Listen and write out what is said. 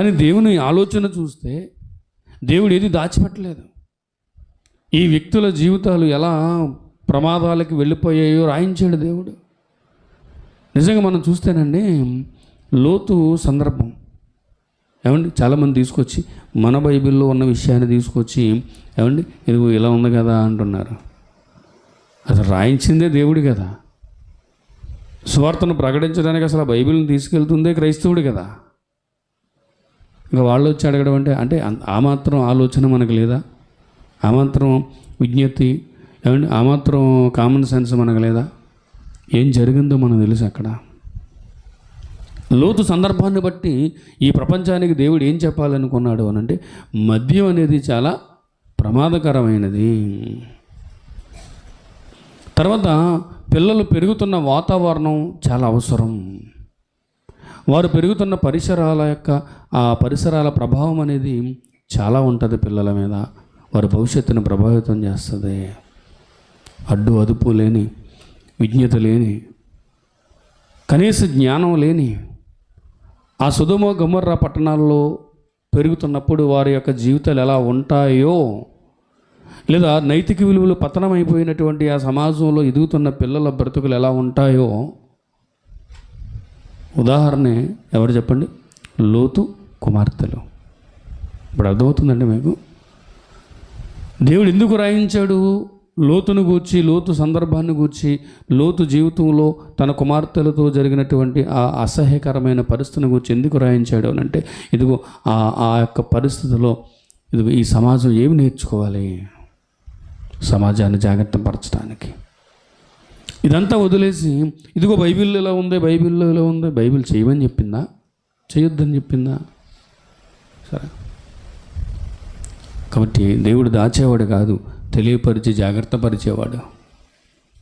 కానీ దేవుని ఆలోచన చూస్తే దేవుడు ఏది దాచిపెట్టలేదు. ఈ వ్యక్తుల జీవితాలు ఎలా ప్రమాదాలకి వెళ్ళిపోయాయో రాయించాడు దేవుడు. నిజంగా మనం చూస్తేనండి లోతు సందర్భం. ఏమండి చాలామంది తీసుకొచ్చి మన బైబిల్లో ఉన్న విషయాన్ని తీసుకొచ్చి ఏమండి ఇదిగో ఇలా ఉంది కదా అంటున్నారు. అసలు రాయించిందే దేవుడు కదా. సువార్తను ప్రకటించడానికి అసలు ఆ బైబిల్ని తీసుకెళ్తుందే క్రైస్తవుడు కదా. ఇంకా వాళ్ళు వచ్చి అడగడం అంటే అంటే ఆ మాత్రం ఆలోచన మనకు లేదా? ఆ మాత్రం విజ్ఞప్తి ఏమంటే ఆ మాత్రం కామన్ సెన్స్ మనకు లేదా? ఏం జరిగిందో మనకు తెలుసు అక్కడ. లోతు సందర్భాన్ని బట్టి ఈ ప్రపంచానికి దేవుడు ఏం చెప్పాలనుకున్నాడు అని అంటే మద్యం అనేది చాలా ప్రమాదకరమైనది. తర్వాత పిల్లలు పెరుగుతున్న వాతావరణం చాలా అవసరం. వారు పెరుగుతున్న పరిసరాల యొక్క ఆ పరిసరాల ప్రభావం అనేది చాలా ఉంటుంది పిల్లల మీద. వారి భవిష్యత్తును ప్రభావితం చేస్తుంది. అడ్డు అదుపు లేని విజ్ఞత లేని కనీస జ్ఞానం లేని ఆ సుధుమ గమర్ర పట్టణాల్లో పెరుగుతున్నప్పుడు వారి యొక్క జీవితాలు ఎలా ఉంటాయో లేదా నైతిక విలువలు పతనమైపోయినటువంటి ఆ సమాజంలో ఎదుగుతున్న పిల్లల బ్రతుకులు ఎలా ఉంటాయో ఉదాహరణ ఎవరు చెప్పండి? లోతు కుమార్తెలు. ఇప్పుడు అర్థమవుతుందండి మీకు? దేవుడు ఎందుకు రాయించాడు? లోతును గూర్చి లోతు సందర్భాన్ని గూర్చి లోతు జీవితంలో తన కుమార్తెలతో జరిగినటువంటి ఆ అసహ్యకరమైన పరిస్థితిని గురించి ఎందుకు రాయించాడు అని అంటే ఇదిగో ఆ ఆ యొక్క పరిస్థితిలో ఇదిగో ఈ సమాజం ఏమి నేర్చుకోవాలి? సమాజాన్ని జాగ్రత్త పరచడానికి. ఇదంతా వదిలేసి ఇదిగో బైబిల్లో ఇలా ఉంది బైబిల్లో ఇలా ఉంది బైబిల్ చేయమని చెప్పిందా? చేయొద్దని చెప్పిందా? సరే. కాబట్టి దేవుడు దాచేవాడు కాదు తెలియపరిచి జాగ్రత్త పరిచేవాడు